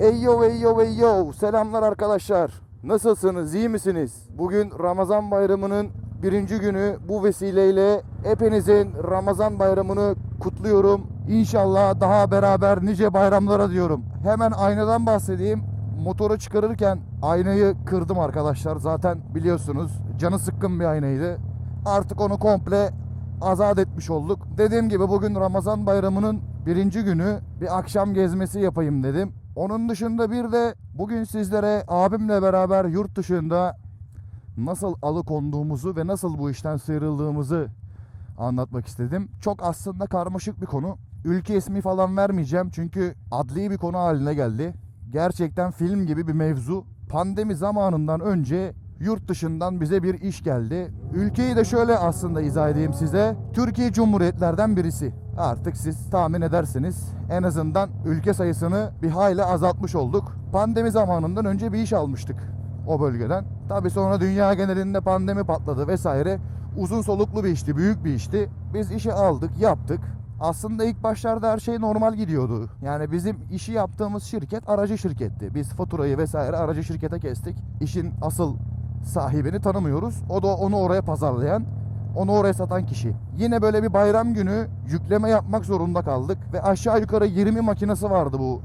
Eyyo eyyo eyyo selamlar arkadaşlar. Nasılsınız iyi misiniz? Bugün Ramazan bayramının birinci günü bu vesileyle hepinizin Ramazan bayramını kutluyorum. İnşallah daha beraber nice bayramlara diyorum. Hemen aynadan bahsedeyim. Motoru çıkarırken aynayı kırdım arkadaşlar. Zaten biliyorsunuz canı sıkkın bir aynaydı. Artık onu komple azat etmiş olduk. Dediğim gibi bugün Ramazan bayramının birinci günü bir akşam gezmesi yapayım dedim. Onun dışında bir de bugün sizlere abimle beraber yurt dışında nasıl alıkonduğumuzu ve nasıl bu işten sıyrıldığımızı anlatmak istedim. Çok aslında karmaşık bir konu. Ülke ismi falan vermeyeceğim çünkü adli bir konu haline geldi. Gerçekten film gibi bir mevzu. Pandemi zamanından önce yurt dışından bize bir iş geldi. Ülkeyi de şöyle aslında izah edeyim size. Türkiye Cumhuriyetlerden birisi. Artık siz tahmin edersiniz. En azından ülke sayısını bir hayli azaltmış olduk. Pandemi zamanından önce bir iş almıştık o bölgeden. Tabii sonra dünya genelinde pandemi patladı vesaire. Uzun soluklu bir işti, büyük bir işti. Biz işi aldık, yaptık. Aslında ilk başlarda her şey normal gidiyordu. Yani bizim işi yaptığımız şirket aracı şirketti. Biz faturayı vesaire aracı şirkete kestik. İşin asıl sahibini tanımıyoruz. O da onu oraya pazarlayan, onu oraya satan kişi. Yine böyle bir bayram günü yükleme yapmak zorunda kaldık ve aşağı yukarı 20 makinesi vardı bu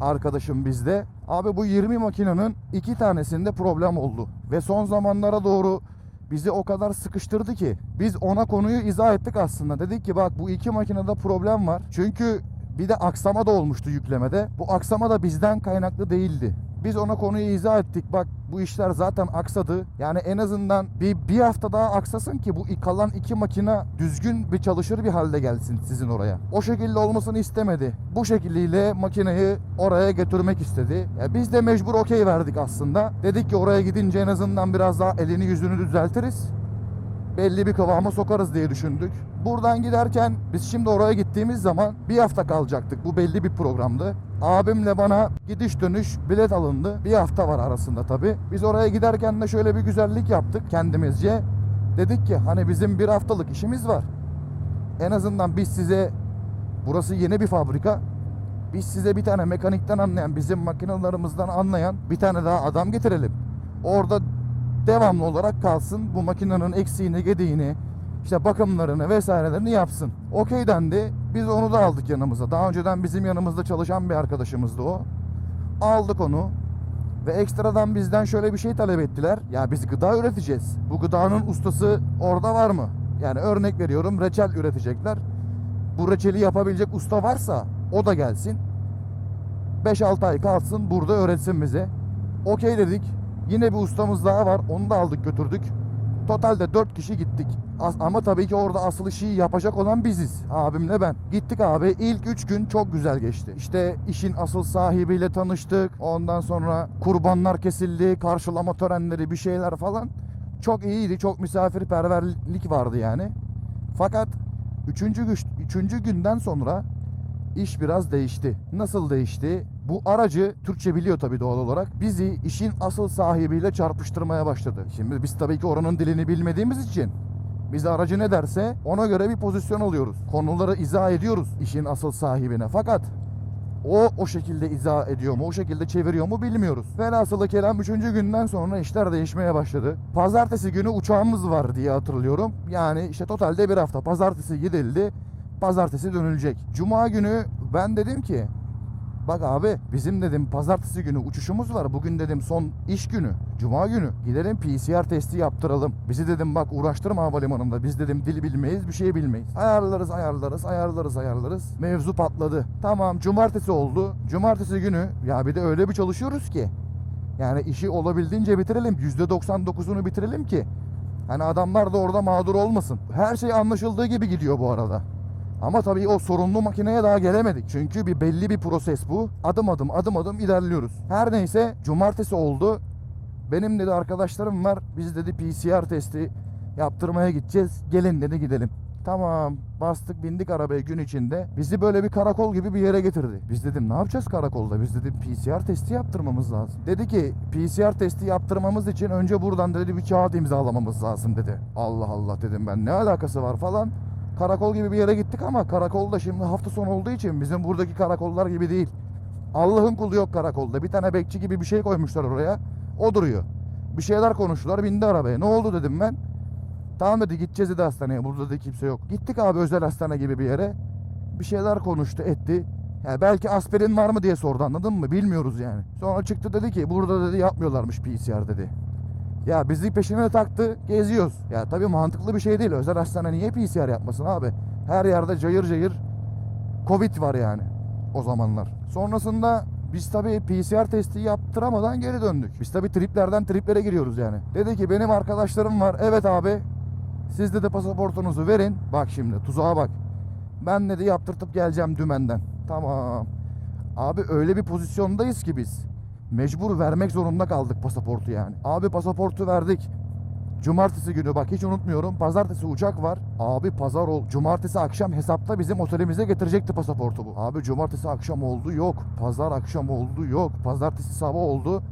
arkadaşım bizde. Abi bu 20 makinenin iki tanesinde problem oldu. Ve son zamanlara doğru bizi o kadar sıkıştırdı ki biz ona konuyu izah ettik aslında. Dedik ki bak bu iki makinede problem var. Çünkü bir de aksama da olmuştu yüklemede. Bu aksama da bizden kaynaklı değildi. Biz ona konuyu izah ettik. Bak bu işler zaten aksadı. Yani en azından bir, bir hafta daha aksasın ki bu kalan iki makine düzgün bir çalışır bir halde gelsin sizin oraya. O şekilde olmasını istemedi. Bu şekliyle makineyi oraya götürmek istedi. Ya biz de mecbur okey verdik aslında. Dedik ki oraya gidince en azından biraz daha elini yüzünü düzeltiriz belli bir kıvama sokarız diye düşündük. Buradan giderken biz şimdi oraya gittiğimiz zaman bir hafta kalacaktık. Bu belli bir programdı. Abimle bana gidiş dönüş bilet alındı. Bir hafta var arasında tabii. Biz oraya giderken de şöyle bir güzellik yaptık kendimizce. Dedik ki hani bizim bir haftalık işimiz var. En azından biz size burası yeni bir fabrika. Biz size bir tane mekanikten anlayan, bizim makinalarımızdan anlayan bir tane daha adam getirelim. Orada devamlı olarak kalsın. Bu makinenin eksiğini, gediğini, işte bakımlarını vesairelerini yapsın. Okey dendi. Biz onu da aldık yanımıza. Daha önceden bizim yanımızda çalışan bir arkadaşımızdı o. Aldık onu. Ve ekstradan bizden şöyle bir şey talep ettiler. Ya biz gıda üreteceğiz. Bu gıdanın ustası orada var mı? Yani örnek veriyorum reçel üretecekler. Bu reçeli yapabilecek usta varsa o da gelsin. 5-6 ay kalsın burada öğretsin bize. Okey dedik. Yine bir ustamız daha var. Onu da aldık götürdük. Totalde 4 kişi gittik. Ama tabii ki orada asıl işi yapacak olan biziz. Abimle ben. Gittik abi. İlk 3 gün çok güzel geçti. İşte işin asıl sahibiyle tanıştık. Ondan sonra kurbanlar kesildi. Karşılama törenleri bir şeyler falan. Çok iyiydi. Çok misafirperverlik vardı yani. Fakat 3. güç 3. günden sonra iş biraz değişti. Nasıl değişti? Bu aracı Türkçe biliyor tabii doğal olarak. Bizi işin asıl sahibiyle çarpıştırmaya başladı. Şimdi biz tabii ki oranın dilini bilmediğimiz için biz aracı ne derse ona göre bir pozisyon alıyoruz. Konuları izah ediyoruz işin asıl sahibine. Fakat o o şekilde izah ediyor mu, o şekilde çeviriyor mu bilmiyoruz. Velhasılı kelam 3. günden sonra işler değişmeye başladı. Pazartesi günü uçağımız var diye hatırlıyorum. Yani işte totalde bir hafta. Pazartesi gidildi, pazartesi dönülecek. Cuma günü ben dedim ki Bak abi bizim dedim pazartesi günü uçuşumuz var. Bugün dedim son iş günü. Cuma günü. Gidelim PCR testi yaptıralım. Bizi dedim bak uğraştırma havalimanında. Biz dedim dil bilmeyiz bir şey bilmeyiz. Ayarlarız ayarlarız ayarlarız ayarlarız. Mevzu patladı. Tamam cumartesi oldu. Cumartesi günü ya bir de öyle bir çalışıyoruz ki. Yani işi olabildiğince bitirelim. %99'unu bitirelim ki. Hani adamlar da orada mağdur olmasın. Her şey anlaşıldığı gibi gidiyor bu arada. Ama tabii o sorunlu makineye daha gelemedik. Çünkü bir belli bir proses bu. Adım adım adım adım ilerliyoruz. Her neyse cumartesi oldu. Benim dedi arkadaşlarım var. Biz dedi PCR testi yaptırmaya gideceğiz. Gelin dedi gidelim. Tamam bastık bindik arabaya gün içinde. Bizi böyle bir karakol gibi bir yere getirdi. Biz dedim ne yapacağız karakolda? Biz dedim PCR testi yaptırmamız lazım. Dedi ki PCR testi yaptırmamız için önce buradan dedi bir kağıt imzalamamız lazım dedi. Allah Allah dedim ben ne alakası var falan. Karakol gibi bir yere gittik ama karakolda şimdi hafta sonu olduğu için bizim buradaki karakollar gibi değil. Allah'ın kulu yok karakolda. Bir tane bekçi gibi bir şey koymuşlar oraya. O duruyor. Bir şeyler konuştular. Bindi arabaya. Ne oldu dedim ben. Tamam dedi gideceğiz dedi hastaneye. Burada da kimse yok. Gittik abi özel hastane gibi bir yere. Bir şeyler konuştu etti. Ya belki aspirin var mı diye sordu anladın mı? Bilmiyoruz yani. Sonra çıktı dedi ki burada dedi yapmıyorlarmış PCR dedi. Ya bizi peşine taktı geziyoruz. Ya tabii mantıklı bir şey değil. Özel hastane niye PCR yapmasın abi? Her yerde cayır cayır Covid var yani o zamanlar. Sonrasında biz tabii PCR testi yaptıramadan geri döndük. Biz tabii triplerden triplere giriyoruz yani. Dedi ki benim arkadaşlarım var. Evet abi siz de pasaportunuzu verin. Bak şimdi tuzağa bak. Ben dedi yaptırtıp geleceğim dümenden. Tamam. Abi öyle bir pozisyondayız ki biz. Mecbur vermek zorunda kaldık pasaportu yani. Abi pasaportu verdik. Cumartesi günü bak hiç unutmuyorum. Pazartesi uçak var. Abi pazar ol. Cumartesi akşam hesapta bizim otelimize getirecekti pasaportu bu. Abi cumartesi akşam oldu yok. Pazar akşam oldu yok. Pazartesi sabah oldu.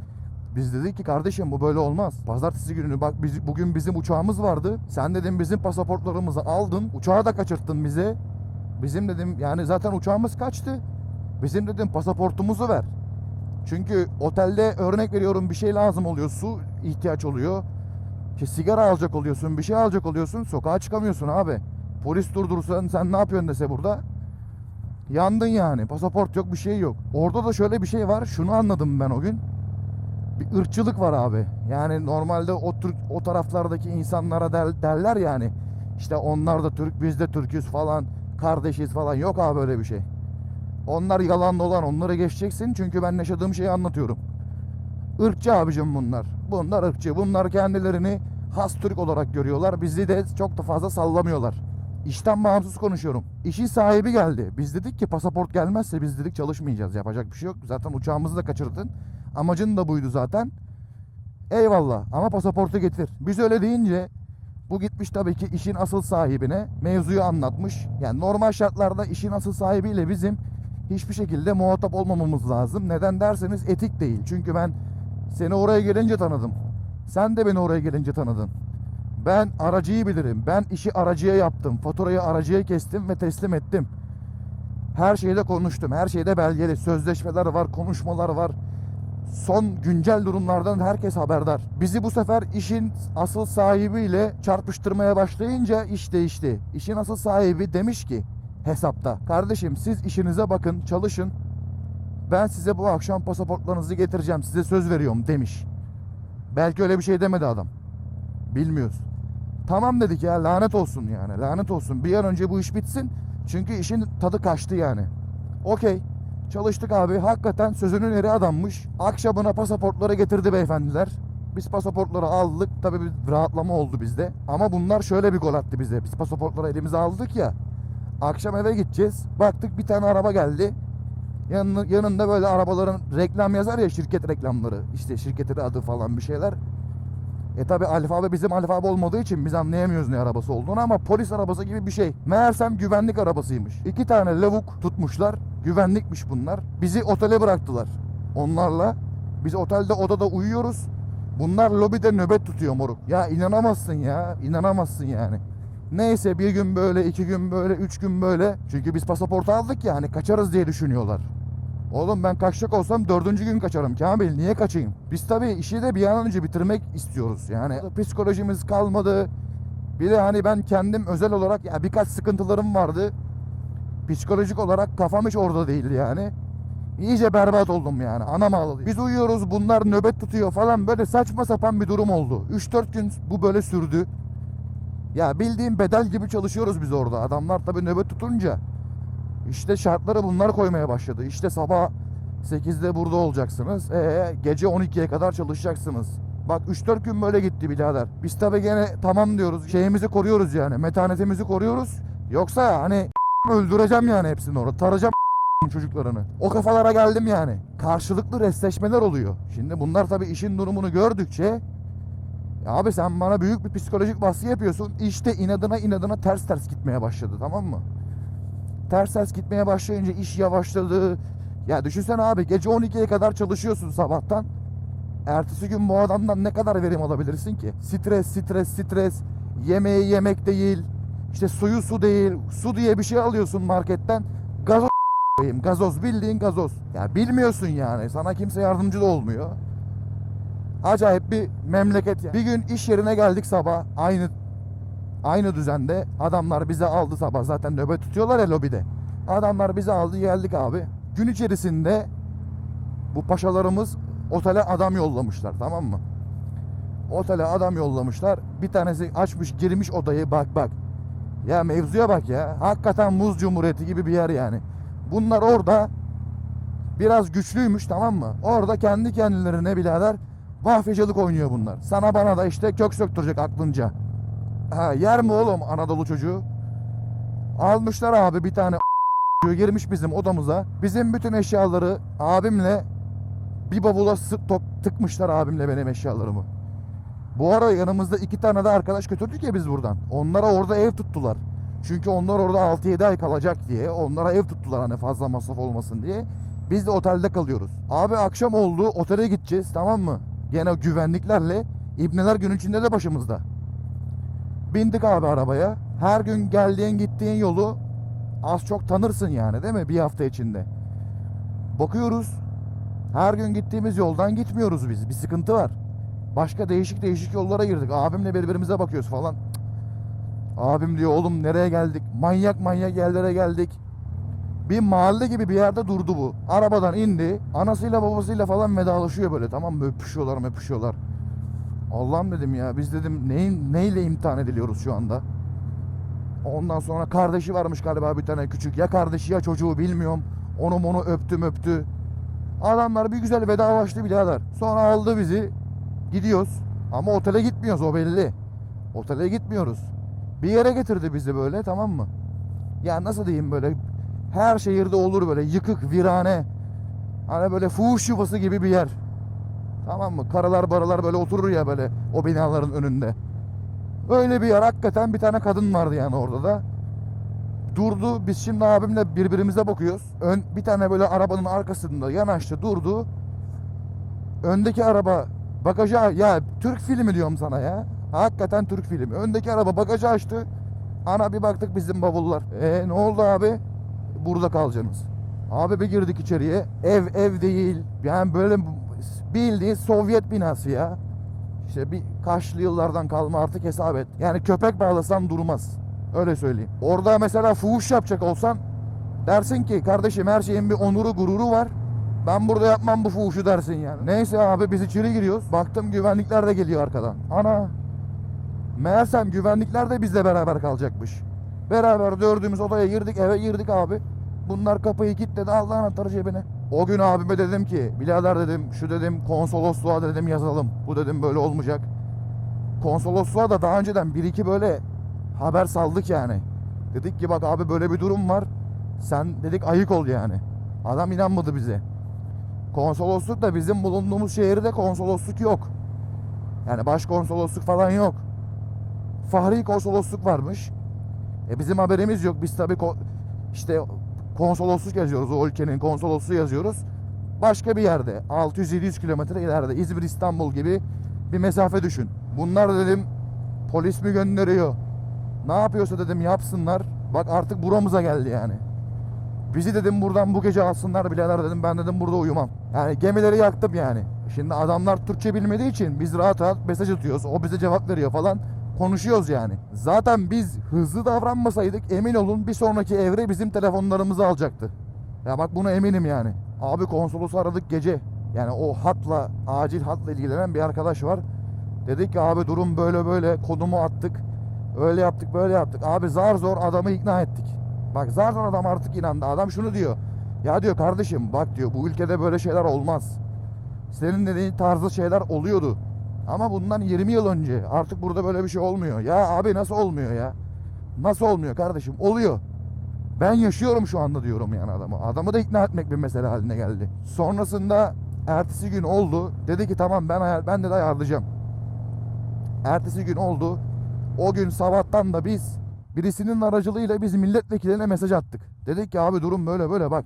Biz dedik ki kardeşim bu böyle olmaz. Pazartesi günü bak biz, bugün bizim uçağımız vardı. Sen dedim bizim pasaportlarımızı aldın. Uçağı da kaçırttın bize. Bizim dedim yani zaten uçağımız kaçtı. Bizim dedim pasaportumuzu ver. Çünkü otelde örnek veriyorum bir şey lazım oluyor. Su ihtiyaç oluyor. Ki sigara alacak oluyorsun, bir şey alacak oluyorsun. Sokağa çıkamıyorsun abi. Polis durdursan sen ne yapıyorsun dese burada. Yandın yani. Pasaport yok, bir şey yok. Orada da şöyle bir şey var. Şunu anladım ben o gün. Bir ırkçılık var abi. Yani normalde o Türk o taraflardaki insanlara der, derler yani. İşte onlar da Türk, biz de Türküz falan, kardeşiz falan. Yok abi öyle bir şey. Onlar yalan dolan, onları geçeceksin. Çünkü ben yaşadığım şeyi anlatıyorum. Irkçı abicim bunlar. Bunlar ırkçı. Bunlar kendilerini has Türk olarak görüyorlar. Bizi de çok da fazla sallamıyorlar. İşten bağımsız konuşuyorum. İşin sahibi geldi. Biz dedik ki pasaport gelmezse biz dedik çalışmayacağız. Yapacak bir şey yok. Zaten uçağımızı da kaçırdın. Amacın da buydu zaten. Eyvallah ama pasaportu getir. Biz öyle deyince bu gitmiş tabii ki işin asıl sahibine mevzuyu anlatmış. Yani normal şartlarda işin asıl sahibiyle bizim hiçbir şekilde muhatap olmamamız lazım. Neden derseniz etik değil. Çünkü ben seni oraya gelince tanıdım. Sen de beni oraya gelince tanıdın. Ben aracıyı bilirim. Ben işi aracıya yaptım. Faturayı aracıya kestim ve teslim ettim. Her şeyde konuştum. Her şeyde belgeli. Sözleşmeler var, konuşmalar var. Son güncel durumlardan herkes haberdar. Bizi bu sefer işin asıl sahibiyle çarpıştırmaya başlayınca iş değişti. İşin asıl sahibi demiş ki hesapta. Kardeşim siz işinize bakın, çalışın. Ben size bu akşam pasaportlarınızı getireceğim. Size söz veriyorum demiş. Belki öyle bir şey demedi adam. Bilmiyoruz. Tamam dedik ya lanet olsun yani. Lanet olsun. Bir an önce bu iş bitsin. Çünkü işin tadı kaçtı yani. Okey. Çalıştık abi. Hakikaten sözünün eri adammış. Akşamına pasaportları getirdi beyefendiler. Biz pasaportları aldık. Tabii bir rahatlama oldu bizde. Ama bunlar şöyle bir gol attı bize. Biz pasaportları elimize aldık ya. Akşam eve gideceğiz. Baktık bir tane araba geldi. Yanında, yanında böyle arabaların reklam yazar ya şirket reklamları. İşte şirketin adı falan bir şeyler. E tabi alfabe bizim alfabe olmadığı için biz anlayamıyoruz ne arabası olduğunu ama polis arabası gibi bir şey. Meğersem güvenlik arabasıymış. İki tane lavuk tutmuşlar. Güvenlikmiş bunlar. Bizi otele bıraktılar. Onlarla. Biz otelde odada uyuyoruz. Bunlar lobide nöbet tutuyor moruk. Ya inanamazsın ya. inanamazsın yani. Neyse bir gün böyle, iki gün böyle, üç gün böyle. Çünkü biz pasaportu aldık ya hani kaçarız diye düşünüyorlar. Oğlum ben kaçacak olsam dördüncü gün kaçarım Kamil. Niye kaçayım? Biz tabii işi de bir an önce bitirmek istiyoruz. Yani psikolojimiz kalmadı. Bir de hani ben kendim özel olarak ya birkaç sıkıntılarım vardı. Psikolojik olarak kafam hiç orada değildi yani. İyice berbat oldum yani. Anam ağladı. Biz uyuyoruz bunlar nöbet tutuyor falan böyle saçma sapan bir durum oldu. 3-4 gün bu böyle sürdü. Ya bildiğim bedel gibi çalışıyoruz biz orada. Adamlar tabii nöbet tutunca işte şartları bunlar koymaya başladı. İşte sabah 8'de burada olacaksınız. Ee, gece 12'ye kadar çalışacaksınız. Bak 3-4 gün böyle gitti birader. Biz tabii gene tamam diyoruz. Şeyimizi koruyoruz yani. Metanetimizi koruyoruz. Yoksa hani öldüreceğim yani hepsini orada. Taracağım çocuklarını. O kafalara geldim yani. Karşılıklı restleşmeler oluyor. Şimdi bunlar tabii işin durumunu gördükçe ya abi sen bana büyük bir psikolojik baskı yapıyorsun. İşte inadına inadına ters ters gitmeye başladı tamam mı? Ters ters gitmeye başlayınca iş yavaşladı. Ya düşünsene abi gece 12'ye kadar çalışıyorsun sabahtan. Ertesi gün bu adamdan ne kadar verim alabilirsin ki? Stres, stres, stres. Yemeği yemek değil. İşte suyu su değil. Su diye bir şey alıyorsun marketten. Gazoz koyayım. Gazoz bildiğin gazoz. Ya bilmiyorsun yani. Sana kimse yardımcı da olmuyor. Acayip bir memleket ya. Bir gün iş yerine geldik sabah. Aynı aynı düzende. Adamlar bize aldı sabah. Zaten nöbet tutuyorlar ya lobide. Adamlar bizi aldı geldik abi. Gün içerisinde bu paşalarımız otele adam yollamışlar tamam mı? Otele adam yollamışlar. Bir tanesi açmış girmiş odayı bak bak. Ya mevzuya bak ya. Hakikaten muz cumhuriyeti gibi bir yer yani. Bunlar orada biraz güçlüymüş tamam mı? Orada kendi kendilerine birader mafyacılık oynuyor bunlar. Sana bana da işte kök söktürecek aklınca. Ha, yer mi oğlum Anadolu çocuğu? Almışlar abi bir tane girmiş bizim odamıza. Bizim bütün eşyaları abimle bir bavula sık top tıkmışlar abimle benim eşyalarımı. Bu ara yanımızda iki tane de arkadaş götürdük ya biz buradan. Onlara orada ev tuttular. Çünkü onlar orada 6-7 ay kalacak diye. Onlara ev tuttular hani fazla masraf olmasın diye. Biz de otelde kalıyoruz. Abi akşam oldu otele gideceğiz tamam mı? Gene güvenliklerle. İbneler gün içinde de başımızda. Bindik abi arabaya. Her gün geldiğin gittiğin yolu az çok tanırsın yani değil mi? Bir hafta içinde. Bakıyoruz. Her gün gittiğimiz yoldan gitmiyoruz biz. Bir sıkıntı var. Başka değişik değişik yollara girdik. Abimle birbirimize bakıyoruz falan. Abim diyor oğlum nereye geldik? Manyak manyak yerlere geldik. Bir mahalle gibi bir yerde durdu bu. Arabadan indi. Anasıyla babasıyla falan vedalaşıyor böyle tamam mı? Öpüşüyorlar öpüşüyorlar. Allah'ım dedim ya biz dedim neyin, neyle imtihan ediliyoruz şu anda? Ondan sonra kardeşi varmış galiba bir tane küçük. Ya kardeşi ya çocuğu bilmiyorum. Onu onu öptüm öptü. Adamlar bir güzel vedalaştı birader. Sonra aldı bizi. Gidiyoruz. Ama otele gitmiyoruz o belli. Otele gitmiyoruz. Bir yere getirdi bizi böyle tamam mı? Ya nasıl diyeyim böyle her şehirde olur böyle yıkık, virane. Hani böyle fuhuş yuvası gibi bir yer. Tamam mı? Karılar baralar böyle oturur ya böyle o binaların önünde. Öyle bir yer hakikaten bir tane kadın vardı yani orada da. Durdu. Biz şimdi abimle birbirimize bakıyoruz. Ön, bir tane böyle arabanın arkasında yanaştı durdu. Öndeki araba bagaja ya Türk filmi diyorum sana ya. Hakikaten Türk filmi. Öndeki araba bagajı açtı. Ana bir baktık bizim bavullar. E ne oldu abi? Burada kalacaksınız. Abi bir girdik içeriye. Ev ev değil. Yani böyle bildiğin Sovyet binası ya. İşte bir kaçlı yıllardan kalma artık hesap et. Yani köpek bağlasan durmaz. Öyle söyleyeyim. Orada mesela fuhuş yapacak olsan dersin ki kardeşim her şeyin bir onuru gururu var. Ben burada yapmam bu fuhuşu dersin yani. Neyse abi biz içeri giriyoruz. Baktım güvenlikler de geliyor arkadan. Ana. Meğersem güvenlikler de bizle beraber kalacakmış. Beraber dördümüz odaya girdik eve girdik abi. Bunlar kapıyı kilitledi aldı anahtarı cebine. O gün abime dedim ki birader dedim şu dedim konsolosluğa dedim yazalım. Bu dedim böyle olmayacak. Konsolosluğa da daha önceden bir iki böyle haber saldık yani. Dedik ki bak abi böyle bir durum var. Sen dedik ayık ol yani. Adam inanmadı bize. Konsolosluk da bizim bulunduğumuz şehirde konsolosluk yok. Yani başkonsolosluk falan yok. Fahri konsolosluk varmış. E bizim haberimiz yok. Biz tabii işte konsolosluk yazıyoruz. O ülkenin konsolosluğu yazıyoruz. Başka bir yerde 600-700 kilometre ileride İzmir İstanbul gibi bir mesafe düşün. Bunlar dedim polis mi gönderiyor? Ne yapıyorsa dedim yapsınlar. Bak artık buramıza geldi yani. Bizi dedim buradan bu gece alsınlar birader dedim ben dedim burada uyumam. Yani gemileri yaktım yani. Şimdi adamlar Türkçe bilmediği için biz rahat rahat mesaj atıyoruz. O bize cevap veriyor falan. Konuşuyoruz yani. Zaten biz hızlı davranmasaydık emin olun bir sonraki evre bizim telefonlarımızı alacaktı. Ya bak buna eminim yani. Abi konsolosu aradık gece. Yani o hatla, acil hatla ilgilenen bir arkadaş var. Dedik ki abi durum böyle böyle konumu attık. Öyle yaptık böyle yaptık. Abi zar zor adamı ikna ettik. Bak zar zor adam artık inandı. Adam şunu diyor. Ya diyor kardeşim bak diyor bu ülkede böyle şeyler olmaz. Senin dediğin tarzı şeyler oluyordu. Ama bundan 20 yıl önce artık burada böyle bir şey olmuyor. Ya abi nasıl olmuyor ya? Nasıl olmuyor kardeşim? Oluyor. Ben yaşıyorum şu anda diyorum yani adamı. Adamı da ikna etmek bir mesele haline geldi. Sonrasında ertesi gün oldu. Dedi ki tamam ben ben de ayarlayacağım. Ertesi gün oldu. O gün sabahtan da biz birisinin aracılığıyla biz milletvekiline mesaj attık. Dedik ki abi durum böyle böyle bak.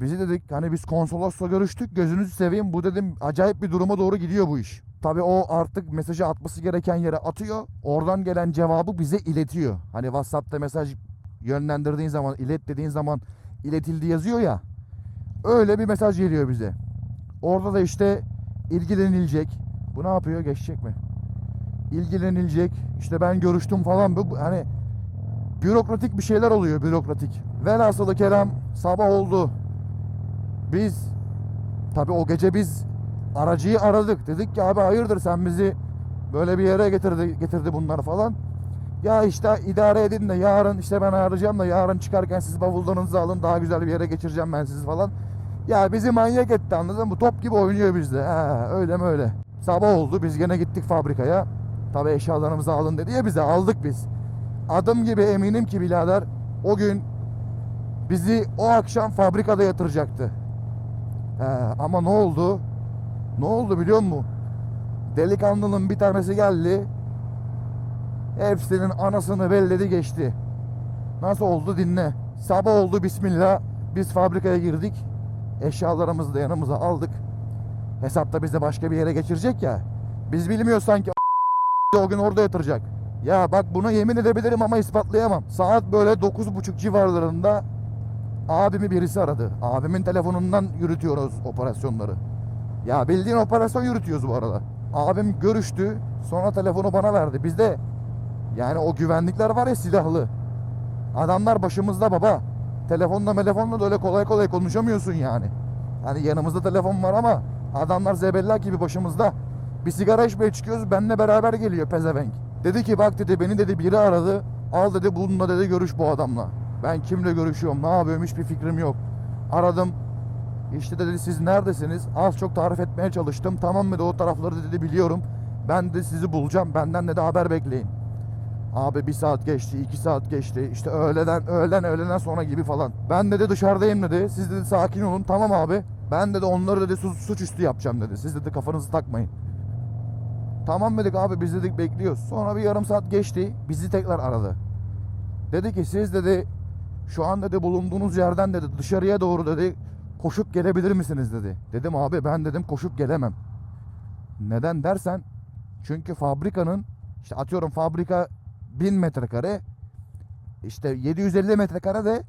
Bizi dedik hani biz konsolosla görüştük gözünüzü seveyim bu dedim acayip bir duruma doğru gidiyor bu iş. Tabi o artık mesajı atması gereken yere atıyor. Oradan gelen cevabı bize iletiyor. Hani WhatsApp'ta mesaj yönlendirdiğin zaman, ilet dediğin zaman iletildi yazıyor ya. Öyle bir mesaj geliyor bize. Orada da işte ilgilenilecek. Bu ne yapıyor? Geçecek mi? İlgilenilecek. İşte ben görüştüm falan. Bu, hani bürokratik bir şeyler oluyor bürokratik. Velhasılı kelam sabah oldu. Biz tabi o gece biz aracıyı aradık. Dedik ki abi hayırdır sen bizi böyle bir yere getirdi getirdi bunlar falan. Ya işte idare edin de yarın işte ben arayacağım da yarın çıkarken siz bavullarınızı alın daha güzel bir yere geçireceğim ben sizi falan. Ya bizi manyak etti anladın mı? Top gibi oynuyor bizde. Ha, öyle mi öyle. Sabah oldu biz gene gittik fabrikaya. Tabi eşyalarımızı alın dedi ya bize aldık biz. Adım gibi eminim ki birader o gün bizi o akşam fabrikada yatıracaktı. He, ama ne oldu? Ne oldu biliyor musun? Delikanlının bir tanesi geldi. Hepsinin anasını belledi geçti. Nasıl oldu dinle. Sabah oldu bismillah. Biz fabrikaya girdik. Eşyalarımızı da yanımıza aldık. Hesapta bizi başka bir yere geçirecek ya. Biz bilmiyoruz sanki o gün orada yatıracak. Ya bak buna yemin edebilirim ama ispatlayamam. Saat böyle 9.30 civarlarında abimi birisi aradı. Abimin telefonundan yürütüyoruz operasyonları. Ya bildiğin operasyon yürütüyoruz bu arada. Abim görüştü. Sonra telefonu bana verdi. Bizde yani o güvenlikler var ya silahlı. Adamlar başımızda baba. Telefonla telefonla da öyle kolay kolay konuşamıyorsun yani. Hani yanımızda telefon var ama adamlar zebellak gibi başımızda. Bir sigara içmeye çıkıyoruz benimle beraber geliyor pezevenk. Dedi ki bak dedi beni dedi biri aradı. Al dedi bununla dedi görüş bu adamla. Ben kimle görüşüyorum ne yapıyorum hiçbir fikrim yok. Aradım. İşte dedi siz neredesiniz? Az çok tarif etmeye çalıştım. Tamam mı dedi o tarafları dedi biliyorum. Ben de sizi bulacağım. Benden de haber bekleyin. Abi bir saat geçti, iki saat geçti. İşte öğleden, öğlen, öğleden sonra gibi falan. Ben dedi dışarıdayım dedi. Siz dedi sakin olun. Tamam abi. Ben dedi onları dedi suç, suçüstü yapacağım dedi. Siz dedi kafanızı takmayın. Tamam dedik abi biz dedik bekliyoruz. Sonra bir yarım saat geçti. Bizi tekrar aradı. Dedi ki siz dedi şu an dedi bulunduğunuz yerden dedi dışarıya doğru dedi koşup gelebilir misiniz dedi. Dedim abi ben dedim koşup gelemem. Neden dersen çünkü fabrikanın işte atıyorum fabrika 1000 metrekare işte 750 metrekare de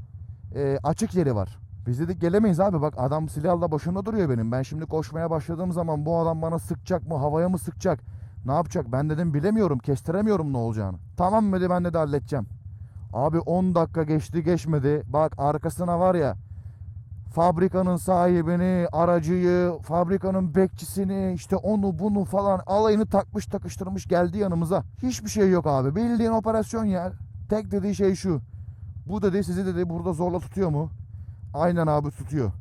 e, açık yeri var. Biz dedik gelemeyiz abi bak adam silahla başında duruyor benim. Ben şimdi koşmaya başladığım zaman bu adam bana sıkacak mı havaya mı sıkacak ne yapacak ben dedim bilemiyorum kestiremiyorum ne olacağını. Tamam dedi ben de halledeceğim. Abi 10 dakika geçti geçmedi bak arkasına var ya fabrikanın sahibini, aracıyı, fabrikanın bekçisini, işte onu bunu falan alayını takmış takıştırmış geldi yanımıza. Hiçbir şey yok abi. Bildiğin operasyon ya. Tek dediği şey şu. Bu dedi sizi dedi burada zorla tutuyor mu? Aynen abi tutuyor.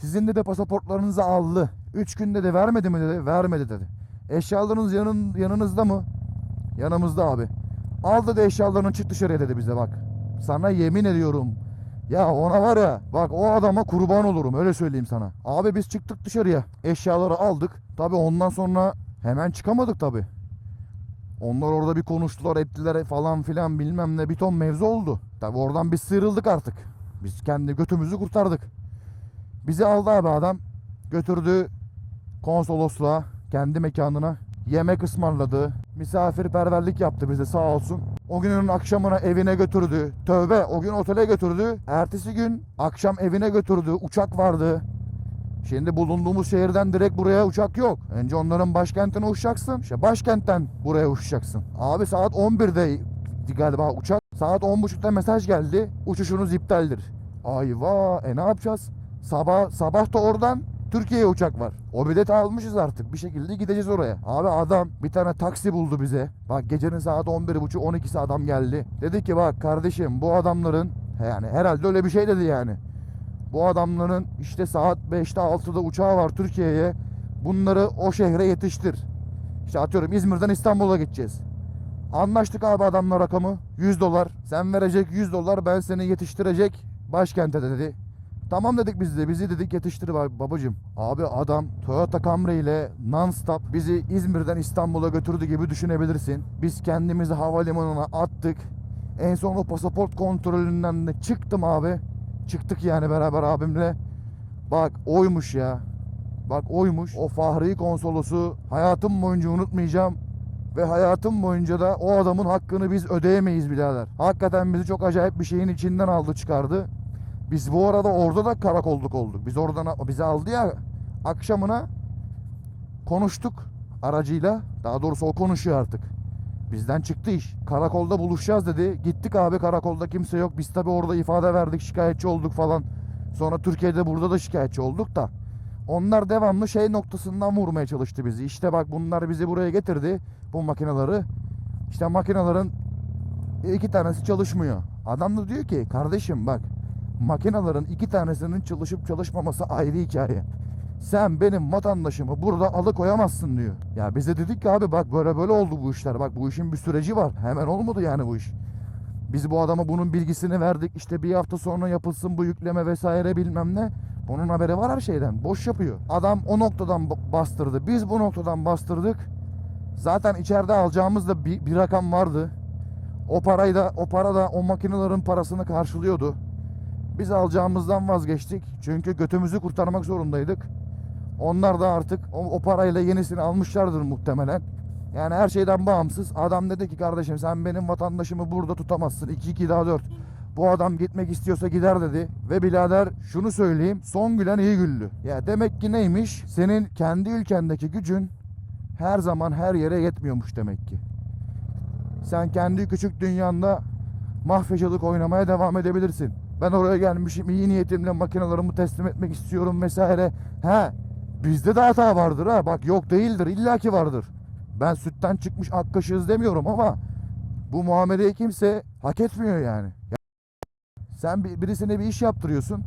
Sizin de pasaportlarınızı aldı. Üç günde de vermedi mi dedi. Vermedi dedi. Eşyalarınız yanın, yanınızda mı? Yanımızda abi. Al dedi eşyalarını çık dışarıya dedi bize bak. Sana yemin ediyorum. Ya ona var ya bak o adama kurban olurum öyle söyleyeyim sana. Abi biz çıktık dışarıya eşyaları aldık. Tabi ondan sonra hemen çıkamadık tabi. Onlar orada bir konuştular ettiler falan filan bilmem ne bir ton mevzu oldu. Tabi oradan biz sıyrıldık artık. Biz kendi götümüzü kurtardık. Bizi aldı abi adam götürdü konsolosluğa kendi mekanına yemek ısmarladı. Misafirperverlik yaptı bize sağ olsun. O günün akşamına evine götürdü. Tövbe o gün otele götürdü. Ertesi gün akşam evine götürdü. Uçak vardı. Şimdi bulunduğumuz şehirden direkt buraya uçak yok. Önce onların başkentine uçacaksın. İşte başkentten buraya uçacaksın. Abi saat 11'de galiba uçak. Saat 10.30'da mesaj geldi. Uçuşunuz iptaldir. Ayva e ne yapacağız? Sabah sabah da oradan Türkiye'ye uçak var. O bileti almışız artık. Bir şekilde gideceğiz oraya. Abi adam bir tane taksi buldu bize. Bak gecenin saat 11.30 12'si adam geldi. Dedi ki bak kardeşim bu adamların yani herhalde öyle bir şey dedi yani. Bu adamların işte saat 5'te 6'da uçağı var Türkiye'ye. Bunları o şehre yetiştir. İşte atıyorum İzmir'den İstanbul'a gideceğiz. Anlaştık abi adamla rakamı. 100 dolar. Sen verecek 100 dolar ben seni yetiştirecek başkente de dedi. Tamam dedik biz de bizi dedik yetiştir bab- babacım. Abi adam Toyota Camry ile non stop bizi İzmir'den İstanbul'a götürdü gibi düşünebilirsin. Biz kendimizi havalimanına attık. En son o pasaport kontrolünden de çıktım abi. Çıktık yani beraber abimle. Bak oymuş ya. Bak oymuş. O Fahri konsolosu hayatım boyunca unutmayacağım. Ve hayatım boyunca da o adamın hakkını biz ödeyemeyiz birader. Hakikaten bizi çok acayip bir şeyin içinden aldı çıkardı. Biz bu arada orada da karakolluk olduk. Biz oradan bizi aldı ya akşamına konuştuk aracıyla. Daha doğrusu o konuşuyor artık. Bizden çıktı iş. Karakolda buluşacağız dedi. Gittik abi karakolda kimse yok. Biz tabi orada ifade verdik şikayetçi olduk falan. Sonra Türkiye'de burada da şikayetçi olduk da. Onlar devamlı şey noktasından vurmaya çalıştı bizi. İşte bak bunlar bizi buraya getirdi. Bu makineleri. İşte makinelerin iki tanesi çalışmıyor. Adam da diyor ki kardeşim bak makinelerin iki tanesinin çalışıp çalışmaması ayrı hikaye. Sen benim vatandaşımı burada alıkoyamazsın diyor. Ya bize dedik ki abi bak böyle böyle oldu bu işler. Bak bu işin bir süreci var. Hemen olmadı yani bu iş. Biz bu adama bunun bilgisini verdik. İşte bir hafta sonra yapılsın bu yükleme vesaire bilmem ne. Onun haberi var her şeyden. Boş yapıyor. Adam o noktadan ba- bastırdı. Biz bu noktadan bastırdık. Zaten içeride alacağımız da bir, bir rakam vardı. O parayı da o para da o makinelerin parasını karşılıyordu. Biz alacağımızdan vazgeçtik. Çünkü götümüzü kurtarmak zorundaydık. Onlar da artık o, o parayla yenisini almışlardır muhtemelen. Yani her şeyden bağımsız. Adam dedi ki kardeşim sen benim vatandaşımı burada tutamazsın. 2-2 daha 4. Bu adam gitmek istiyorsa gider dedi. Ve birader şunu söyleyeyim. Son gülen iyi güldü. Ya demek ki neymiş? Senin kendi ülkendeki gücün her zaman her yere yetmiyormuş demek ki. Sen kendi küçük dünyanda mahfecilik oynamaya devam edebilirsin. Ben oraya gelmişim iyi niyetimle makinalarımı teslim etmek istiyorum vesaire. He bizde de hata vardır ha bak yok değildir illaki vardır. Ben sütten çıkmış ak demiyorum ama bu muameleyi kimse hak etmiyor yani. Ya- Sen bir- birisine bir iş yaptırıyorsun.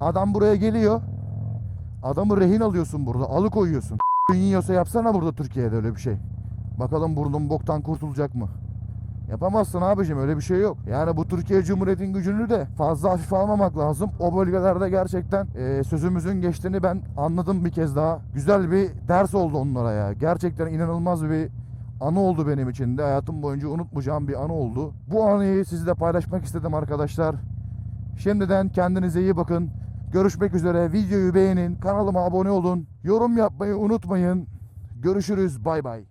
Adam buraya geliyor. Adamı rehin alıyorsun burada alıkoyuyorsun. Yiyorsa yapsana burada Türkiye'de öyle bir şey. Bakalım burnun boktan kurtulacak mı? Yapamazsın abicim öyle bir şey yok. Yani bu Türkiye Cumhuriyeti'nin gücünü de fazla hafife almamak lazım. O bölgelerde gerçekten e, sözümüzün geçtiğini ben anladım bir kez daha. Güzel bir ders oldu onlara ya. Gerçekten inanılmaz bir anı oldu benim için de. Hayatım boyunca unutmayacağım bir anı oldu. Bu anıyı sizle paylaşmak istedim arkadaşlar. Şimdiden kendinize iyi bakın. Görüşmek üzere. Videoyu beğenin. Kanalıma abone olun. Yorum yapmayı unutmayın. Görüşürüz. Bay bay.